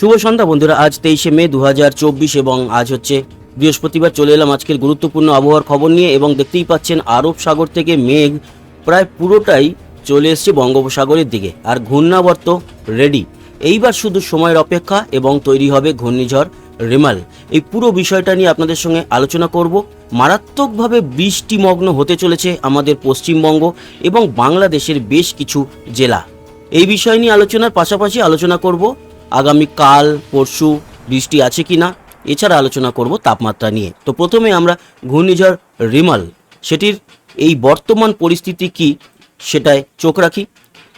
শুভ সন্ধ্যা বন্ধুরা, আজ তেইশে মে দু হাজার চব্বিশ এবং আজ হচ্ছে বৃহস্পতিবার। চলে এলাম আজকের গুরুত্বপূর্ণ আবহাওয়ার খবর নিয়ে এবং দেখতেই পাচ্ছেন আরব সাগর থেকে মেঘ প্রায় পুরোটাই চলে এসছে বঙ্গোপসাগরের দিকে আর ঘূর্ণাবর্ত রেডি। এইবার শুধু সময়ের অপেক্ষা এবং তৈরি হবে ঘূর্ণিঝড় রিমাল। এই পুরো বিষয়টা নিয়ে আপনাদের সঙ্গে আলোচনা করব। মারাত্মকভাবে বৃষ্টিমগ্ন হতে চলেছে আমাদের পশ্চিমবঙ্গ এবং বাংলাদেশের বেশ কিছু জেলা। এই বিষয় নিয়ে আলোচনার পাশাপাশি আলোচনা করব আগামী কাল পরশু বৃষ্টি আছে কি না এছাড়া আলোচনা করব তাপমাত্রা নিয়ে। তো প্রথমে আমরা ঘূর্ণিঝড় রিমাল, সেটির এই বর্তমান পরিস্থিতি কি সেটায় চোখ রাখি।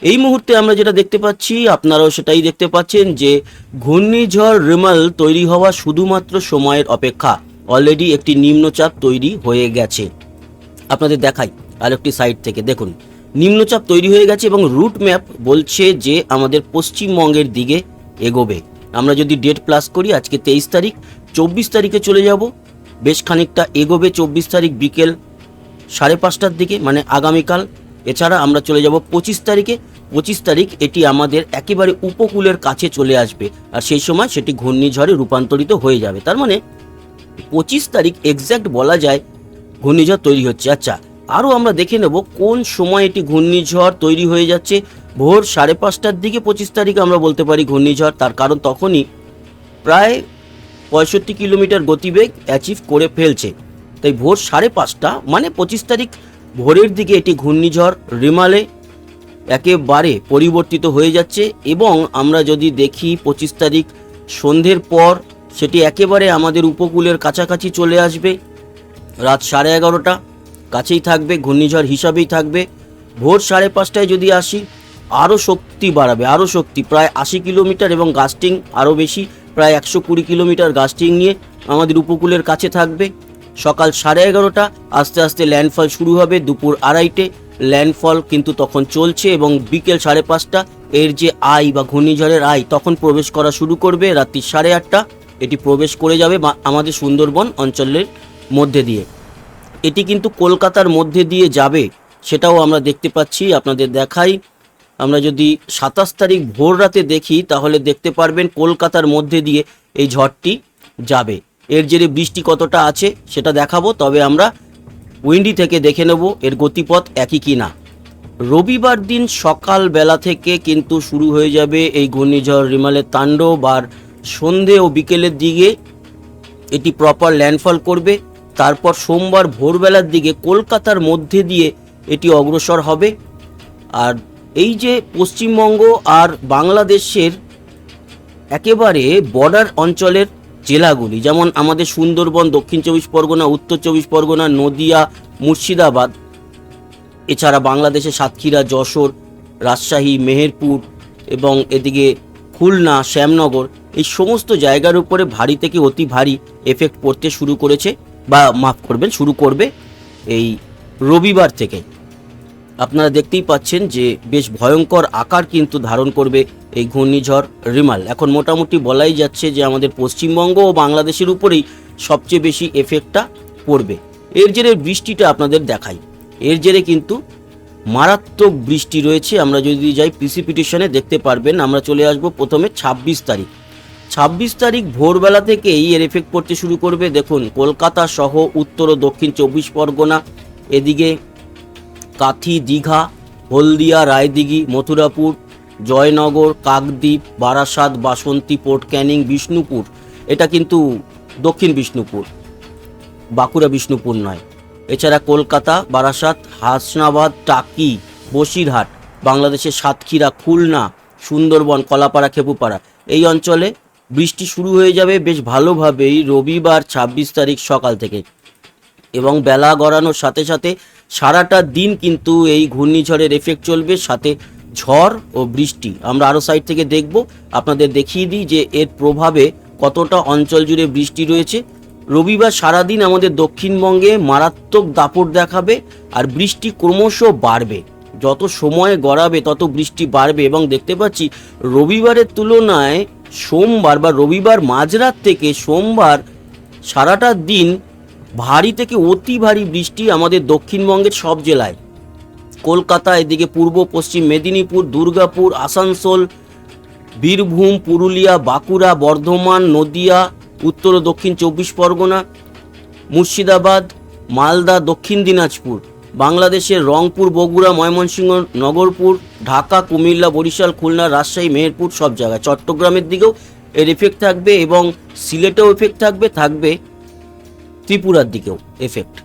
এই মুহূর্তে আমরা যেটা দেখতে পাচ্ছি, আপনারাও সেটাই দেখতে পাচ্ছেন যে ঘূর্ণিঝড় রিমাল তৈরি হওয়া শুধুমাত্র সময়ের অপেক্ষা। অলরেডি একটি নিম্নচাপ তৈরি হয়ে গেছে। আপনাদের দেখাই, আরেকটি সাইড থেকে দেখুন। নিম্নচাপ তৈরি হয়ে গেছে এবং রুট ম্যাপ বলছে যে আমাদের পশ্চিমবঙ্গের দিকে এগোবে। আমরা যদি ডেট প্লাস করি, আজকে তেইশ তারিখ, চব্বিশ তারিখে চলে যাব। বেশ খানিকটা এগোবে চব্বিশ তারিখ বিকেল সাড়ে পাঁচটার দিকে মানে আগামীকাল। এছাড়া আমরা চলে যাব পঁচিশ তারিখে। পঁচিশ তারিখ এটি আমাদের একেবারে উপকূলের কাছে চলে আসবে। আর সেই সময় সেটি ঘূর্ণিঝড়ে রূপান্তরিত হয়ে যাবে। তার মানে পঁচিশ তারিখ এক্স্যাক্ট বলা যায় ঘূর্ণিঝড় তৈরি হচ্ছে। আচ্ছা আরও আমরা দেখে নেব কোন সময় এটি ঘূর্ণিঝড় তৈরি হয়ে যাচ্ছে। ভোর সাড়ে পাঁচটার দিকে পঁচিশ তারিখে আমরা বলতে পারি ঘূর্ণিঝড়। তার কারণ তখনই প্রায় পঁয়ষট্টি কিলোমিটার গতিবেগ অ্যাচিভ করে ফেলছে। তাই ভোর সাড়ে পাঁচটা মানে পঁচিশ তারিখ ভোরের দিকে এটি ঘূর্ণিঝড় রিমালে একেবারে পরিবর্তিত হয়ে যাচ্ছে এবং আমরা যদি দেখি পঁচিশ তারিখ সন্ধ্যের পর, সেটি একেবারে আমাদের উপকূলের কাছাকাছি চলে আসবে। রাত সাড়ে এগারোটা, কাছেই থাকবে, ঘূর্ণিঝড় হিসাবেই থাকবে। ভোর সাড়ে পাঁচটায় যদি আসি আরও শক্তি বাড়াবে, আরও শক্তি। প্রায় আশি কিলোমিটার এবং গাস্টিং আরও বেশি, প্রায় একশো কুড়ি কিলোমিটার গাস্টিং নিয়ে আমাদের উপকূলের কাছে থাকবে। সকাল সাড়ে এগারোটা, আস্তে আস্তে ল্যান্ডফল শুরু হবে দুপুর আড়াইটে। ল্যান্ডফল কিন্তু তখন চলছে এবং বিকেল সাড়ে পাঁচটা, এর যে আই বা ঘূর্ণিঝড়ের আই, তখন প্রবেশ করা শুরু করবে রাত্রি সাড়ে আটটা। এটি প্রবেশ করে যাবে আমাদের সুন্দরবন অঞ্চলের মধ্যে দিয়ে। এটি কিন্তু কলকাতার মধ্যে দিয়ে যাবে, সেটাও আমরা দেখতে পাচ্ছি, আপনাদের দেখাই। আমরা যদি সাতাশ তারিখ ভোর রাতে দেখি, তাহলে দেখতে পারবেন কলকাতার মধ্যে দিয়ে এই ঝড়টি যাবে। এর জেরে বৃষ্টি কতটা আছে সেটা দেখাবো, তবে আমরা উইন্ডি থেকে দেখে নেব এর গতিপথ একই কি না। রবিবার দিন সকাল বেলা থেকে কিন্তু শুরু হয়ে যাবে এই ঘূর্ণিঝড় রিমালের তাণ্ডব, আর সন্ধে ও বিকেলের দিকে এটি প্রপার ল্যান্ডফল করবে। তারপর সোমবার ভোরবেলার দিকে কলকাতার মধ্যে দিয়ে এটি অগ্রসর হবে। আর এই যে পশ্চিমবঙ্গ আর বাংলাদেশের একেবারে বর্ডার অঞ্চলের জেলাগুলি, যেমন আমাদের সুন্দরবন, দক্ষিণ চব্বিশ পরগনা, উত্তর চব্বিশ পরগনা, নদিয়া, মুর্শিদাবাদ, এছাড়া বাংলাদেশের সাতক্ষীরা, যশোর, রাজশাহী, মেহেরপুর এবং এদিকে খুলনা, শ্যামনগর, এই সমস্ত জায়গার উপরে ভারী থেকে অতি ভারী এফেক্ট পড়তে শুরু করেছে বা মাফ করবেন, শুরু করবে এই রবিবার থেকে। আপনারা দেখতেই পাচ্ছেন যে বেশ ভয়ঙ্কর আকার কিন্তু ধারণ করবে এই ঘূর্ণিঝড় রিমাল। এখন মোটামুটি বলাই যাচ্ছে যে আমাদের পশ্চিমবঙ্গ ও বাংলাদেশের উপরেই সবচেয়ে বেশি এফেক্টটা পড়বে। এর জেরে বৃষ্টিটা আপনাদের দেখাই। এর জেরে কিন্তু মারাত্মক বৃষ্টি রয়েছে। আমরা যদি যাই প্রিসিপিটেশনে দেখতে পারবেন, আমরা চলে আসব প্রথমে ছাব্বিশ তারিখ। ছাব্বিশ তারিখ ভোরবেলা থেকেই এর এফেক্ট পড়তে শুরু করবে। দেখুন, কলকাতা সহ উত্তর ও দক্ষিণ চব্বিশ পরগনা, এদিকে কাথি, দীঘা, হলদিয়া, রায়দিঘি, মথুরাপুর, জয়নগর, কাকদ্বীপ, বারাসাত, বাসন্তী, পোর্ট ক্যানিং, বিষ্ণুপুর। এটা কিন্তু দক্ষিণ বিষ্ণুপুর, বাঁকুড়া বিষ্ণুপুর নয়। এছাড়া কলকাতা, বারাসাত, হাসনাবাদ, টাকি, বসিরহাট, বাংলাদেশের সাতক্ষীরা, খুলনা, সুন্দরবন, কলাপাড়া, খেপুপাড়া। এই অঞ্চলে বৃষ্টি শুরু হয়ে যাবে বেশ ভালোভাবেই রবিবার ছাব্বিশ তারিখ সকাল থেকে এবং বেলা গড়ানোর সাথে সাথে সারাটা দিন কিন্তু এই ঘূর্ণিঝড়ের এফেক্ট চলবে, সাথে ঝড় ও বৃষ্টি। আমরা আরও সাইড থেকে দেখব। আপনাদের দেখিয়ে দিই যে এর প্রভাবে কতটা অঞ্চল জুড়ে বৃষ্টি রয়েছে। রবিবার সারাদিন আমাদের দক্ষিণবঙ্গে মারাত্মক দাপট দেখাবে আর বৃষ্টি ক্রমশ বাড়বে। যত সময় গড়াবে, তত বৃষ্টি বাড়বে এবং দেখতে পাচ্ছি রবিবারের তুলনায় সোমবার বা রবিবার মাঝরাত থেকে সোমবার সারাটা দিন ভারী থেকে অতি ভারী বৃষ্টি আমাদের দক্ষিণবঙ্গের সব জেলায়। কলকাতা, এদিকে পূর্ব, পশ্চিম মেদিনীপুর, দুর্গাপুর, আসানসোল, বীরভূম, পুরুলিয়া, বাঁকুড়া, বর্ধমান, নদিয়া, উত্তর ও দক্ষিণ চব্বিশ পরগনা, মুর্শিদাবাদ, মালদা, দক্ষিণ দিনাজপুর, বাংলাদেশের রংপুর, বগুড়া, ময়মনসিংহ, নগরপুর, ঢাকা, কুমিল্লা, বরিশাল, খুলনা, রাজশাহী, মেহেরপুর সব জায়গায়। চট্টগ্রামের দিকেও এর এফেক্ট থাকবে এবং সিলেটেও এফেক্ট থাকবে থাকবে ত্রিপুরার দিকেও এফেক্ট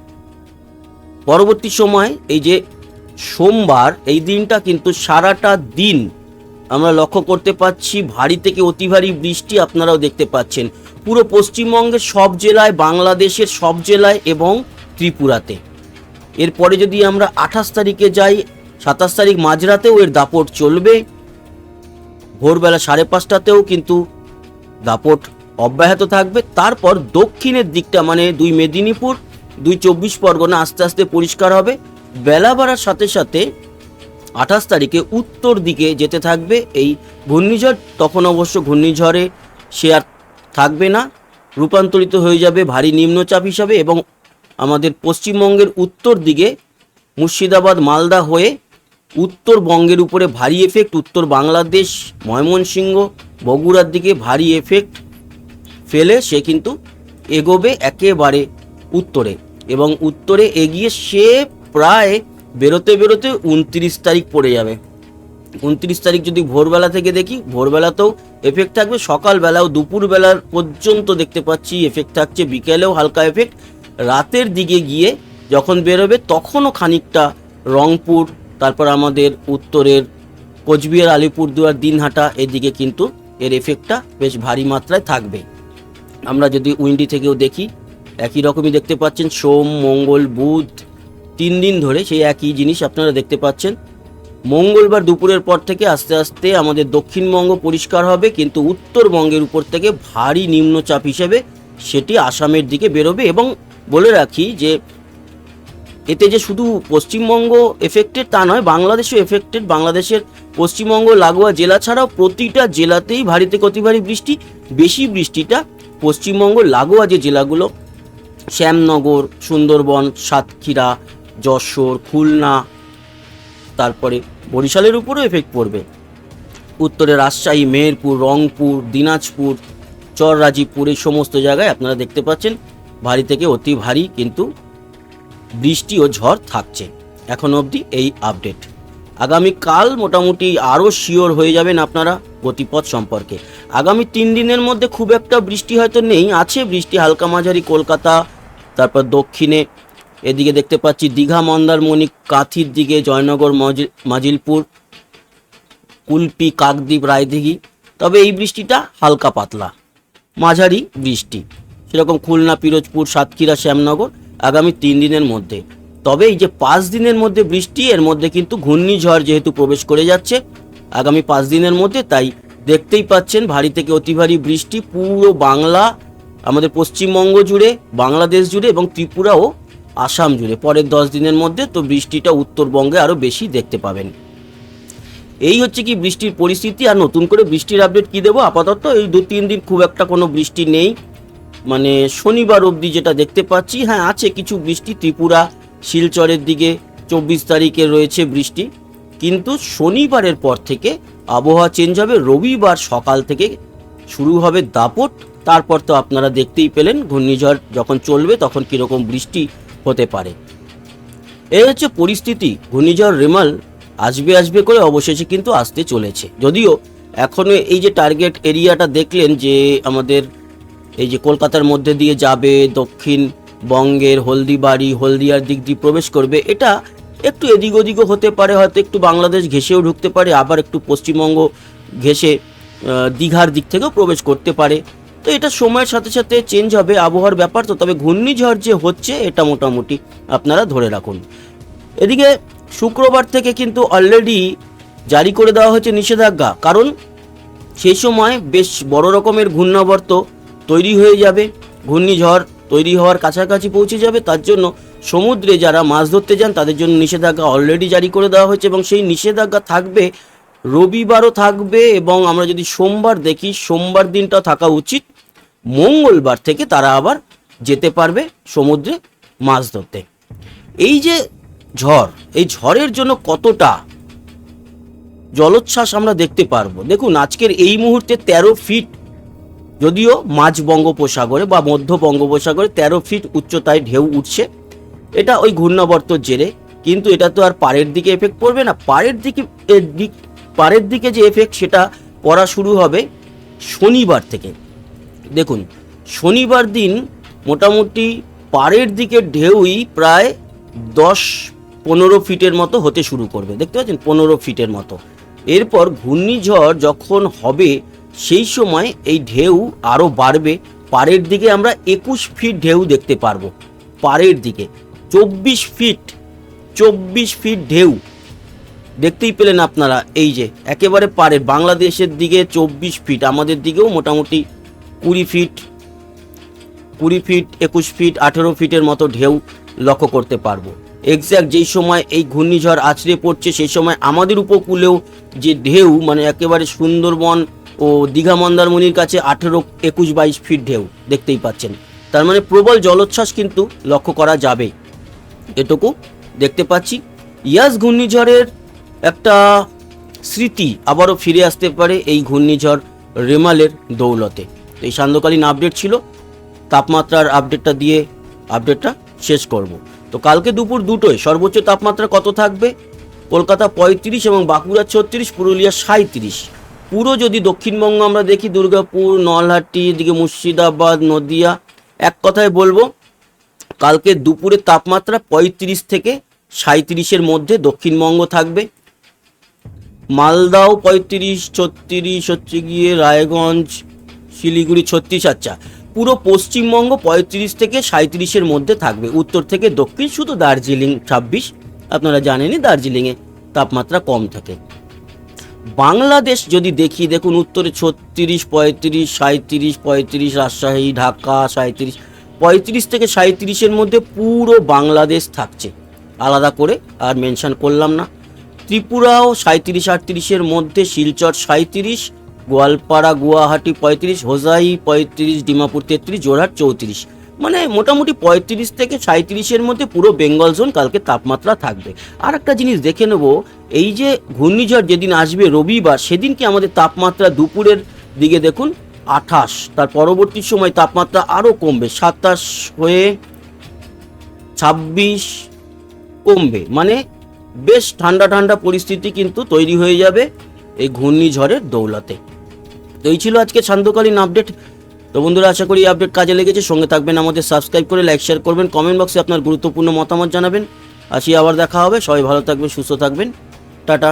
পরবর্তী সময় এই যে সোমবার, এই দিনটা কিন্তু সারাটা দিন আমরা লক্ষ্য করতে পাচ্ছি, ভারী থেকে অতি ভারী বৃষ্টি আপনারাও দেখতে পাচ্ছেন। পুরো পশ্চিমবঙ্গের সব জেলায়, বাংলাদেশের সব জেলায় এবং ত্রিপুরাতে। এরপরে যদি আমরা আঠাশ তারিখে যাই, সাতাশ তারিখ মাঝরাতেও এর দাপট চলবে। ভোরবেলা সাড়ে পাঁচটাতেও কিন্তু দাপট অব্যাহত থাকবে। তারপর দক্ষিণের দিকটা মানে দুই মেদিনীপুর, দুই চব্বিশ পরগনা আস্তে আস্তে পরিষ্কার হবে। বেলা বাড়ার সাথে সাথে আঠাশ তারিখে উত্তর দিকে যেতে থাকবে এই ঘূর্ণিঝড়। তখন অবশ্য ঘূর্ণিঝড়ে সে আর থাকবে না। রূপান্তরিত হয়ে যাবে ভারী নিম্নচাপ হিসাবে এবং আমাদের পশ্চিমবঙ্গের উত্তর দিকে মুর্শিদাবাদ, মালদা হয়ে উত্তরবঙ্গের উপরে ভারী এফেক্ট উত্তর বাংলাদেশ, ময়মনসিংহ, বগুড়ার দিকে ভারী এফেক্ট ফেলে সে কিন্তু এগোবে একেবারে উত্তরে। এবং উত্তরে এগিয়ে সে প্রায় বেরোতে বেরোতে উনত্রিশ তারিখ পড়ে যাবে। উনত্রিশ তারিখ যদি ভোরবেলা থেকে দেখি, ভোরবেলাতেও এফেক্ট থাকবে, সকালবেলাও দুপুরবেলার পর্যন্ত দেখতে পাচ্ছি এফেক্ট থাকছে, বিকেলেও হালকা এফেক্ট রাতের দিকে গিয়ে যখন বেরোবে তখনও খানিকটা রংপুর, তারপর আমাদের উত্তরের কোচবিহার, আলিপুরদুয়ার, দিনহাটা, এদিকে কিন্তু এর এফেক্টটা বেশ ভারী মাত্রায় থাকবে। আমরা যদি উইন্ডি থেকেও দেখি, একই রকমই দেখতে পাচ্ছেন সোম, মঙ্গল, বুধ, তিন দিন ধরে সেই একই জিনিস আপনারা দেখতে পাচ্ছেন। মঙ্গলবার দুপুরের পর থেকে আস্তে আস্তে আমাদের দক্ষিণবঙ্গ পরিষ্কার হবে, কিন্তু উত্তরবঙ্গের উপর থেকে ভারী নিম্নচাপ হিসেবে সেটি আসামের দিকে বেরোবে এবং বলে রাখি যে, এতে যে শুধু পশ্চিমবঙ্গ এফেক্টেড তা নয়, বাংলাদেশও এফেক্টেড বাংলাদেশের পশ্চিমবঙ্গ লাগোয়া জেলা ছাড়াও প্রতিটা জেলাতেই ভারীতে থেকে ভারী বৃষ্টি, বেশি বৃষ্টিটা পশ্চিমবঙ্গ লাগোয়া যে জেলাগুলো, শ্যামনগর, সুন্দরবন, সাতক্ষীরা, যশোর, খুলনা, তারপরে বরিশালের উপরও এফেক্ট পড়বে। উত্তরে রাজশাহী, মেহেরপুর, রংপুর, দিনাজপুর চররাজীপুর এই সমস্ত জায়গায় আপনারা দেখতে পাচ্ছেন, ভারী থেকে অতি ভারী কিন্তু বৃষ্টি ও ঝড় থাকছে। এখন অবধি এই আপডেট আগামীকাল মোটামুটি আরও শিওর হয়ে যাবেন আপনারা গতিপথ সম্পর্কে। আগামী তিন দিনের মধ্যে খুব একটা বৃষ্টি হয়তো নেই, আছে বৃষ্টি হালকা মাঝারি কলকাতা, তারপর দক্ষিণে, এদিকে দেখতে পাচ্ছি দীঘা, মন্দারমণি, কাঁথির দিকে জয়নগর, মজি- মাজিলপুর, কুলপি, কাকদ্বীপ, রায়দিঘি, তবে এই বৃষ্টিটা হালকা পাতলা, মাঝারি বৃষ্টি। সেরকম খুলনা, পিরোজপুর, সাতক্ষীরা, শ্যামনগর আগামী তিন দিনের মধ্যে। তবে এই যে পাঁচ দিনের মধ্যে বৃষ্টি, এর মধ্যে কিন্তু ঘূর্ণিঝড় যেহেতু প্রবেশ করে যাচ্ছে, আগামী পাঁচ দিনের মধ্যে তাই দেখতেই পাচ্ছেন ভারী থেকে অতি ভারী বৃষ্টি পুরো বাংলা, আমাদের পশ্চিমবঙ্গ জুড়ে, বাংলাদেশ জুড়ে এবং ত্রিপুরা ও আসাম জুড়ে। পরের দশ দিনের মধ্যে তো বৃষ্টিটা উত্তরবঙ্গে আরও বেশি দেখতে পাবেন। এই হচ্ছে কি বৃষ্টির পরিস্থিতি, আর নতুন করে বৃষ্টির আপডেট কি দেবো? আপাতত এই দু তিন দিন খুব একটা কোনো বৃষ্টি নেই। মানে শনিবার অবধি যেটা দেখতে পাচ্ছি হ্যাঁ আছে কিছু বৃষ্টি, ত্রিপুরা শিলচরের দিকে চব্বিশ তারিখে রয়েছে বৃষ্টি। কিন্তু শনিবারের পর থেকে আবহাওয়া চেঞ্জ হবে। রবিবার সকাল থেকে শুরু হবে দাপট। তারপর তো আপনারা দেখতেই পেলেন ঘূর্ণিঝড় যখন চলবে তখন কীরকম বৃষ্টি হতে পারে। এই হচ্ছে পরিস্থিতি। ঘূর্ণিঝড় রেমাল আসবে আসবে করে অবশেষে কিন্তু আসতে চলেছে। যদিও এখনও এই যে টার্গেট এরিয়াটা দেখলেন যে আমাদের এই যে কলকাতার মধ্যে দিয়ে যাবে, দক্ষিণ বঙ্গের হলদিবাড়ি, হলদিয়ার দিক দিয়ে প্রবেশ করবে। এটা একটু এদিক ওদিকও হতে পারে, হয়তো একটু বাংলাদেশ ঘেঁষেও ঢুকতে পারে, আবার একটু পশ্চিমবঙ্গ ঘেঁষে দীঘার দিক থেকেও প্রবেশ করতে পারে। তো এটা সময়ের সাথে সাথে চেঞ্জ হবে, আবহাওয়ার ব্যাপার তো, তবে ঘূর্ণিঝড় যে হচ্ছে, এটা মোটামুটি আপনারা ধরে রাখুন। এদিকে শুক্রবার থেকে কিন্তু অলরেডি জারি করে দেওয়া হয়েছে নিষেধাজ্ঞা, কারণ সেই সময় বেশ বড় রকমের ঘূর্ণাবর্ত তৈরি হয়ে যাবে, ঘূর্ণিঝড় তৈরি হওয়ার কাছাকাছি পৌঁছে যাবে। তার জন্য সমুদ্রে যারা মাছ ধরতে যান, তাদের জন্য নিষেধাজ্ঞা অলরেডি জারি করে দেওয়া হয়েছে এবং সেই নিষেধাজ্ঞা থাকবে, রবিবারও থাকবে এবং আমরা যদি সোমবার দেখি, সোমবার দিনটা থাকা উচিত। মঙ্গলবার থেকে তারা আবার যেতে পারবে সমুদ্রে মাছ ধরতে। এই যে ঝড়, এই ঝড়ের জন্য কতটা জলোচ্ছ্বাস আমরা দেখতে পারব। দেখুন, আজকের এই মুহূর্তে তেরো ফিট যদিও মাঝ বঙ্গোপসাগরে বা মধ্য বঙ্গোপসাগরে তেরো ফিট উচ্চতায় ঢেউ উঠছে। এটা ওই ঘূর্ণাবর্তর জেরে, কিন্তু এটা তো আর পাড়ের দিকে এফেক্ট পড়বে না। পাড়ের দিকে দিক, পাড়ের দিকে যে এফেক্ট সেটা পড়া শুরু হবে শনিবার থেকে। দেখুন, শনিবার দিন মোটামুটি পাড়ের দিকে ঢেউই প্রায় দশ পনেরো ফিটের মতো হতে শুরু করবে। দেখতে পাচ্ছেন? পনেরো ফিটের মতো। এরপর ঘূর্ণিঝড় যখন হবে সেই সময় এই ঢেউ আরও বাড়বে। পাড়ের দিকে আমরা একুশ ফিট ঢেউ দেখতে পারব। পাড়ের দিকে চব্বিশ ফিট চব্বিশ ফিট ঢেউ। দেখতেই পেলেন আপনারা, এই যে একেবারে পারে বাংলাদেশের দিকে চব্বিশ ফিট, আমাদের দিকেও মোটামুটি কুড়ি ফিট কুড়ি ফিট, একুশ ফিট, আঠেরো ফিটের মতো ঢেউ লক্ষ্য করতে পারব। এক্স্যাক্ট যেই সময় এই ঘূর্ণিঝড় আছড়ে পড়ছে, সেই সময় আমাদের উপকূলেও যে ঢেউ মানে একেবারে সুন্দরবন ও দীঘা মন্দারমণির কাছে আঠেরো একুশ বাইশ ফিট ঢেউ, দেখতেই পাচ্ছেন। তার মানে প্রবল জলোচ্ছ্বাস কিন্তু লক্ষ্য করা যাবে। এটুকু দেখতে পাচ্ছি। ইয়াস ঘূর্ণিঝড়ের একটা স্মৃতি আবারও ফিরে আসতে পারে এই ঘূর্ণিঝড় রেমালের দৌলতে। তো এই সান্ধ্যকালীন আপডেট ছিল। তাপমাত্রার আপডেটটা দিয়ে আপডেটটা শেষ করব। তো কালকে দুপুর দুটোয় সর্বোচ্চ তাপমাত্রা কত থাকবে? কলকাতা পঁয়ত্রিশ এবং বাঁকুড়া ছত্রিশ, পুরুলিয়া সাঁত্রিশ পুরো যদি দক্ষিণবঙ্গ আমরা দেখি, দুর্গাপুর, নলহাটি, এদিকে মুর্শিদাবাদ, নদিয়া, এক কথায় বলব, কালকে দুপুরে তাপমাত্রা পঁয়ত্রিশ থেকে সাঁত্রিশের মধ্যে দক্ষিণবঙ্গ থাকবে। মালদাও পঁয়ত্রিশ, ছত্রিশ হচ্ছে গিয়ে রায়গঞ্জ, শিলিগুড়ি, ছত্রিশ আচ্ছা। পুরো পশ্চিমবঙ্গ পঁয়ত্রিশ থেকে সাঁত্রিশের মধ্যে থাকবে। উত্তর থেকে দক্ষিণ শুধু দার্জিলিং ছাব্বিশ। আপনারা জানেনই দার্জিলিংয়ে তাপমাত্রা কম থাকে। বাংলাদেশ যদি দেখি, দেখুন উত্তরে ছত্রিশ, পঁয়ত্রিশ সাঁত্রিশ পঁয়ত্রিশ, রাজশাহী, ঢাকা সাঁত্রিশ পঁয়ত্রিশ থেকে সাঁত্রিশের মধ্যে পুরো বাংলাদেশ থাকছে। আলাদা করে আর মেনশন করলাম না। ত্রিপুরাও সাঁত্রিশ আটত্রিশের মধ্যে, শিলচর সাঁত্রিশ গোয়ালপাড়া, গুয়াহাটি পঁয়ত্রিশ, হোজাই পঁয়ত্রিশ, ডিমাপুর তেত্রিশ জোরহাট চৌত্রিশ। মানে মোটামুটি পঁয়ত্রিশ থেকে সাঁত্রিশের মধ্যে পুরো বেঙ্গল জোন কালকে তাপমাত্রা থাকবে। আর একটা জিনিস দেখে নেব, এই যে ঘূর্ণিঝড় যেদিন আসবে রবিবার, সেদিনকে আমাদের তাপমাত্রা দুপুরের দিকে দেখুন আঠাশ, তার পরবর্তী সময় তাপমাত্রা আরও কমবে, সাতাশ হয়ে ছাব্বিশ কমবে। মানে বেশ ঠান্ডা ঠান্ডা পরিস্থিতি কিন্তু তৈরি হয়ে যাবে এই ঘূর্ণিঝড়ের দৌলতে। তো এই ছিল আজকে সান্ধ্যকালীন আপডেট। তো বন্ধুরা, আশা করি আপডেট কাজে লেগেছে। সঙ্গে থাকবেন আমাদের সাবস্ক্রাইব করে লাইক শেয়ার করবেন কমেন্ট বক্সে আপনার গুরুত্বপূর্ণ মতামত জানাবেন। আসি আবার দেখা হবে। সবাই ভালো থাকবেন, সুস্থ থাকবেন। টাটা।